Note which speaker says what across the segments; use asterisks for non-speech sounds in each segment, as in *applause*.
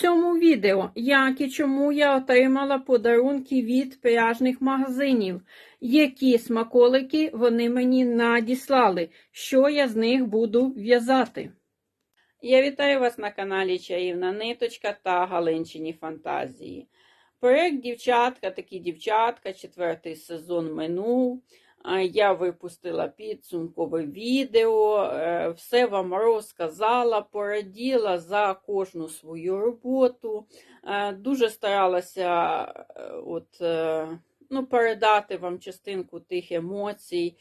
Speaker 1: Цьому відео як і чому я отримала подарунки від пряжних магазинів, які смаколики вони мені надіслали, що я з них буду в'язати. Я вітаю вас на каналі Чаївна Ниточка та Галинчині Фантазії. Проєкт дівчатка, такі дівчатка, четвертий сезон минув. Я випустила підсумкове відео, е, все вам розказала, пораділа за кожну свою роботу. Е, Дуже старалася е, от, ну, передати вам частинку тих емоцій,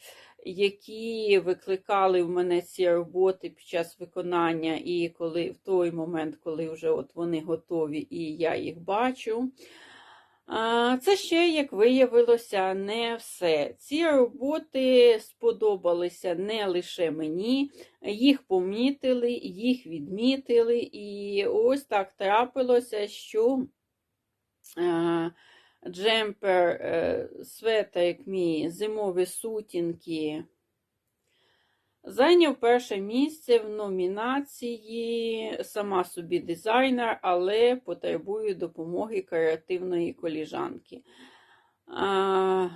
Speaker 1: які викликали в мене ці роботи під час виконання, і коли в той момент, коли вже от вони готові і я їх бачу. Це ще, як виявилося, не все. Ці роботи сподобалися не лише мені, їх помітили, їх відмітили. І ось так трапилося, що джемпер, е, светрик мій, зимові сутінки. Зайняв перше місце в номінації Сама собі дизайнер, але потребую допомоги креативної коліжанки. А,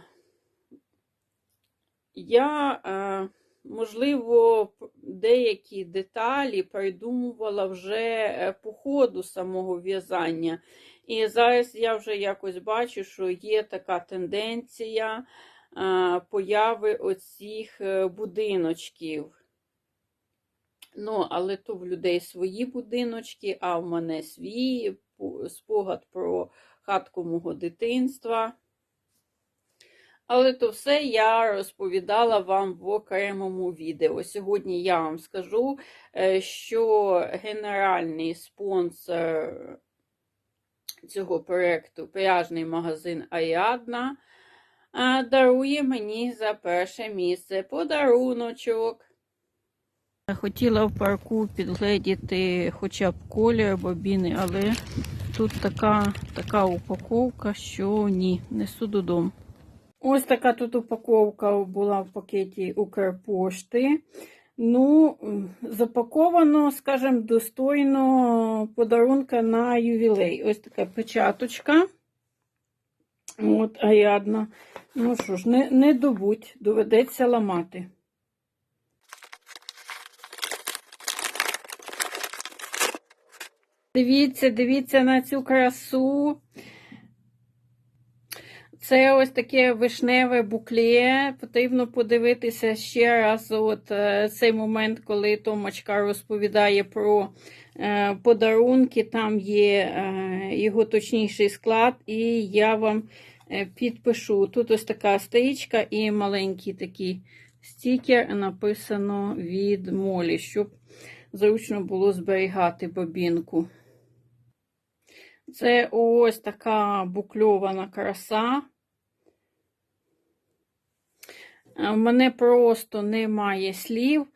Speaker 1: я, а, можливо, деякі деталі придумувала вже е, по ходу самого в'язання. І зараз я вже якось бачу, що є така тенденція появи оцих е, будиночків. Ну, але то в людей свої будиночки, а в мене свій спогад про хатку мого дитинства. Але то все я розповідала вам в окремому відео. Сьогодні я вам скажу, е, що генеральний спонсор цього проєкту пряжний магазин Аядна дарує мені за перше місце подаруночок. Хотіла в парку підгледіти хоча б колір бобіни, але тут така така упаковка, що ні, несу додому. Ось така тут упаковка була в пакеті Укрпошти. Ну, запаковано, скажімо, достойно подарунка на ювілей. Ось така печаточка. От, аядна. Ну що ж, не, не добудь, доведеться ламати. Дивіться, дивіться на цю красу. Це ось таке вишневе буклє. Потрібно подивитися ще раз от е, цей момент, коли Томочка розповідає про е, подарунки. Там є е, його точніший склад, і я вам підпишу. Тут ось така стрічка і маленький такий стікер написано від молі, щоб зручно було зберігати бобінку. Це ось така букльована краса. У мене просто немає слів.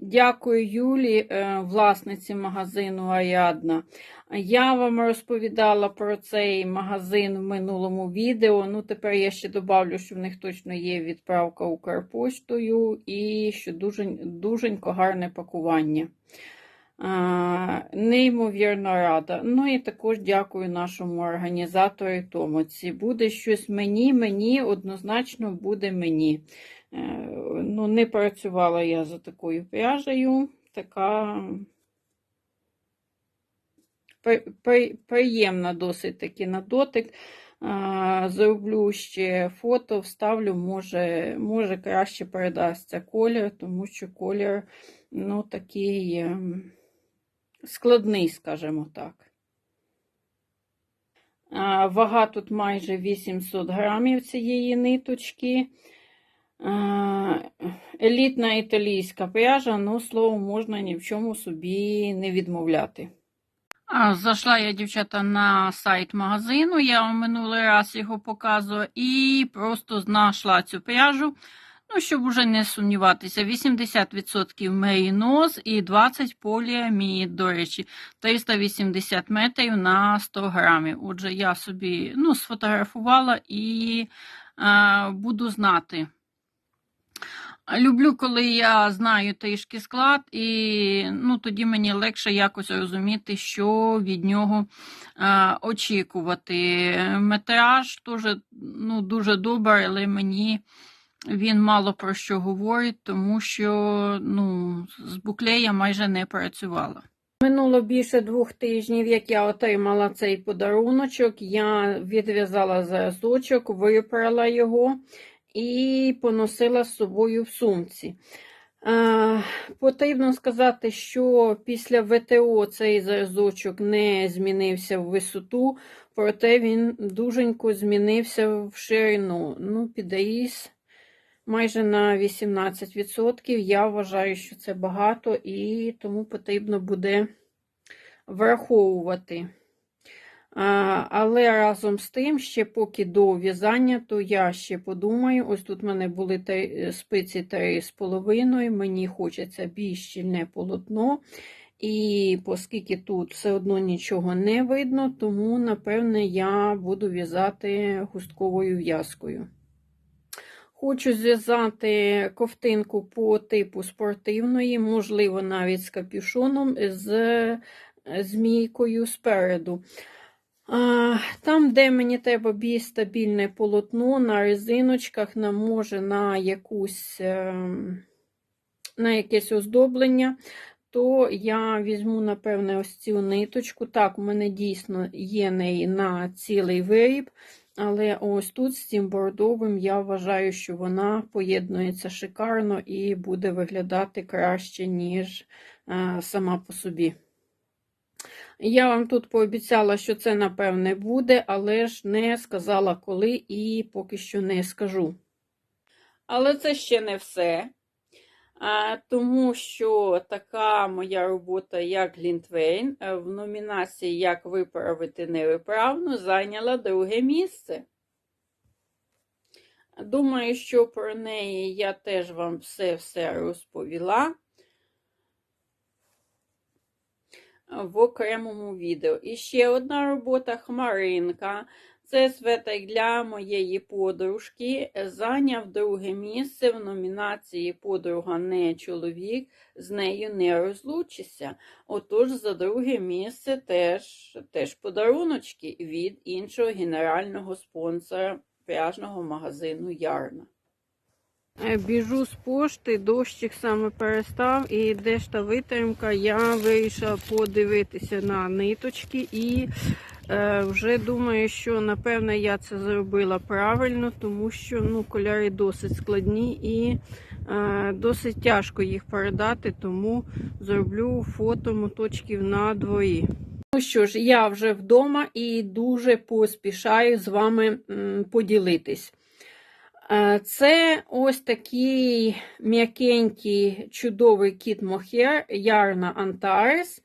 Speaker 1: Дякую Юлі, е, власниці магазину Аядна. Я вам розповідала про цей магазин в минулому відео. Ну, тепер я ще добавлю, що в них точно є відправка Укрпоштою і що дуже, дуженько гарне пакування. Неймовірно рада. Ну і також дякую нашому організатору Томоці. Буде щось мені, мені, однозначно буде мені. Е, ну, Не працювала я за такою пряжею. Така приємна досить таки на дотик. Зроблю ще фото, вставлю, може, може краще передасться колір, тому що колір ну, такий. Складний, скажімо так. Вага тут майже 800 грамів цієї ниточки. Елітна італійська пряжа, ну, слово, можна ні в чому собі не відмовляти. Зайшла я, дівчата, на сайт магазину, я вам минулий раз його показувала, і просто знайшла цю пряжу. Ну, щоб уже не сумніватися, 80% меріноз і 20 поліамід, до речі, 380 метрів на 100 грамів. Отже, я собі ну, сфотографувала і а, буду знати. Люблю, коли я знаю трішки склад, і ну, тоді мені легше якось розуміти, що від нього е, очікувати. Метраж теж ну, дуже добрий, але мені він мало про що говорить, тому що ну, з буклея майже не працювала. Минуло більше двох тижнів, як я отримала цей подаруночок. Я відв'язала зразочок, випрала його і поносила з собою в сумці. Е, потрібно сказати, що після ВТО цей зразочок не змінився в висоту, проте він дуженько змінився в ширину. Ну, підріс майже на 18%. Я вважаю, що це багато, і тому потрібно буде враховувати. Але разом з тим, ще поки до в'язання, то я ще подумаю, ось тут в мене були спиці 3,5, мені хочеться більш щільне полотно. І оскільки тут все одно нічого не видно, тому, напевне, я буду в'язати густковою в'язкою. Хочу зв'язати ковтинку по типу спортивної, можливо, навіть з капюшоном, з змійкою спереду. Там, де мені треба більш стабільне полотно на резиночках, на, може на якусь, ем, на якесь оздоблення, то я візьму, напевне, ось цю ниточку. Так, у мене дійсно є неї на цілий виріб, але ось тут з цим бордовим я вважаю, що вона поєднується шикарно і буде виглядати краще, ніж а, сама по собі. Я вам тут пообіцяла, що це, напевне, буде, але ж не сказала коли і поки що не скажу. Але це ще не все. Тому що така моя робота, як Глінтвейн, в номінації Як виправити невиправну зайняла друге місце. Думаю, що про неї я теж вам все-все розповіла. в окремому відео. І ще одна робота Хмаринка. Це светик для моєї подружки. Зайняв друге місце в номінації Подруга не чоловік, з нею не розлучишся. Отож, за друге місце теж, теж подаруночки від іншого генерального спонсора пряжного магазину Ярна. Е, Біжу з пошти, дощик саме перестав і де витримка. Я вирішила подивитися на ниточки і вже думаю, що напевне я це зробила правильно, тому що ну, кольори досить складні і е, досить тяжко їх передати, тому зроблю фото моточків на дворі. Ну що ж, я вже вдома і дуже поспішаю з вами поділитись. Е, Це ось такий м'якенький чудовий кіт Мохер Ярна Antares.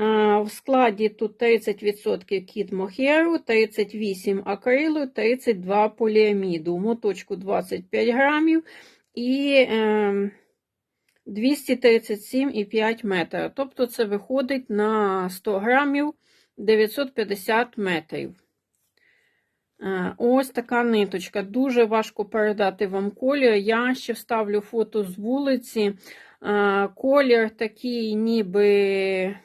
Speaker 1: В складі тут 30% кіт Мохеру, 38 акрилу, 32 поліаміду. Моточку 25 грамів і е, 237,5 метра. Тобто це виходить на 100 грамів 950 метрів. Е, Ось така ниточка. Дуже важко передати вам колір. Я ще вставлю фото з вулиці. Е, Колір такий, ніби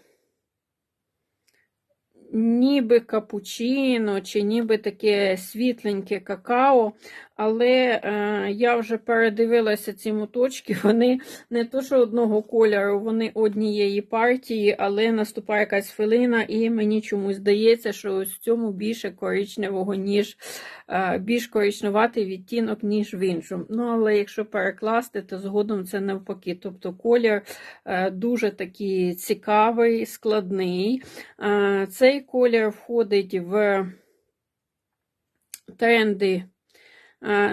Speaker 1: ніби капучино, чи ніби таке світленьке какао. Але е, я вже передивилася ці моточки, *laughs* вони не то, що одного кольору, вони однієї партії, але наступає якась хвилина, і мені чомусь здається, що ось в цьому більше коричневого, ніж е, більш коричневатий відтінок, ніж в іншому. Ну, але якщо перекласти, то згодом це навпаки. Тобто колір е, дуже такий цікавий, складний. Е, цей колір входить в тренди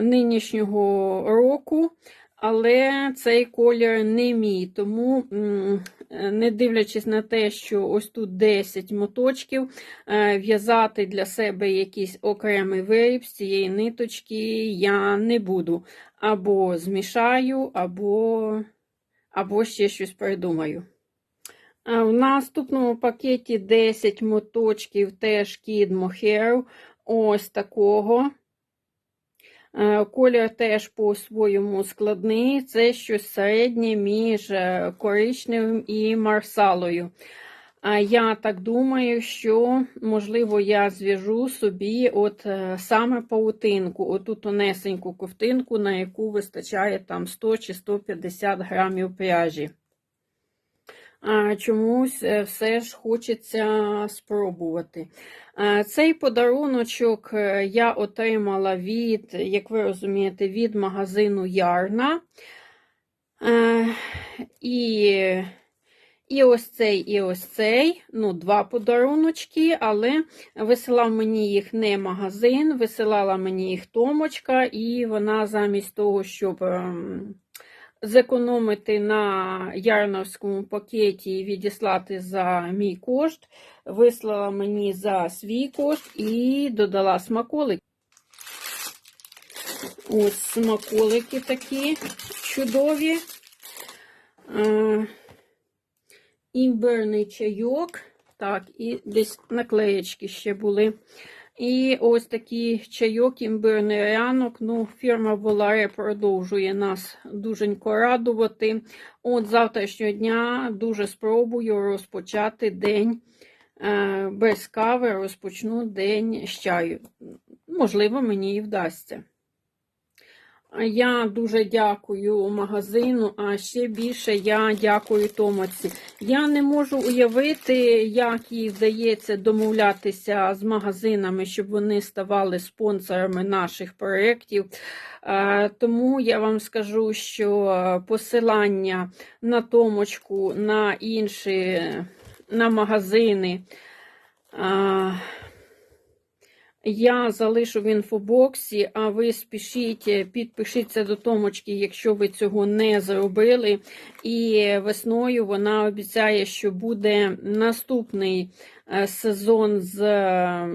Speaker 1: нинішнього року, але цей колір не мій. Тому, е, не дивлячись на те, що ось тут 10 моточків, е, в'язати для себе якийсь окремий виріб з цієї ниточки я не буду. Або змішаю, або, або ще щось придумаю. Е, В наступному пакеті 10 моточків теж Kid Mohair ось такого. Е, Колір теж по-своєму складний. Це щось середнє між е, коричневим і марсалою. А я так думаю, що, можливо, я зв'яжу собі от е, саме паутинку, оту тонесеньку ковтинку, на яку вистачає там 100 чи 150 грамів пряжі. Чомусь е, все ж хочеться спробувати. Цей подаруночок е, я отримала від, як ви розумієте, від магазину Ярна. Е, І, і ось цей, і ось цей. Ну, два подаруночки, але висилав мені їх не магазин, висилала мені їх Томочка, і вона замість того, щоб. Зекономити на ярновському пакеті і відіслати за мій кошт, вислала мені за свій кошт і додала смаколик. Ось смаколики такі чудові. Е, Імбирний чайок. Так, і десь наклеєчки ще були. І ось такий чайок, імбирний ранок. Ну, фірма Воларе продовжує нас дуженько радувати. От завтрашнього дня дуже спробую розпочати день е, без кави, розпочну день з чаю. Можливо, мені і вдасться. Я дуже дякую магазину, а ще більше я дякую Томоці. Я не можу уявити, як їй вдається домовлятися з магазинами, щоб вони ставали спонсорами наших проєктів. Е, Тому я вам скажу, що посилання на Томочку, на інші на магазини. Я залишу в інфобоксі, а ви спішіть, підпишіться до Томочки, якщо ви цього не зробили. І весною вона обіцяє, що буде наступний е, сезон з е,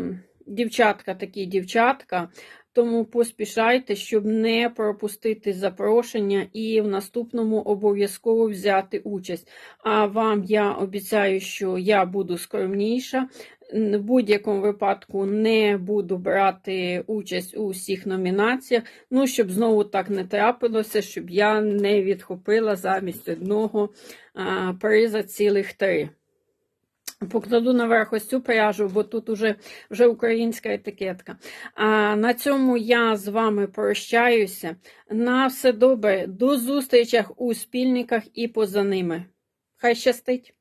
Speaker 1: дівчатка такі дівчатка. Тому поспішайте, щоб не пропустити запрошення і в наступному обов'язково взяти участь. А вам я обіцяю, що я буду скромніша. В будь-якому випадку не буду брати участь у всіх номінаціях. Ну, щоб знову так не трапилося, щоб я не відхопила замість одного а, приза цілих три. Покладу наверх ось цю пряжу, бо тут уже вже українська етикетка. А на цьому я з вами прощаюся. На все добре, до зустрічах у спільниках і поза ними. Хай щастить!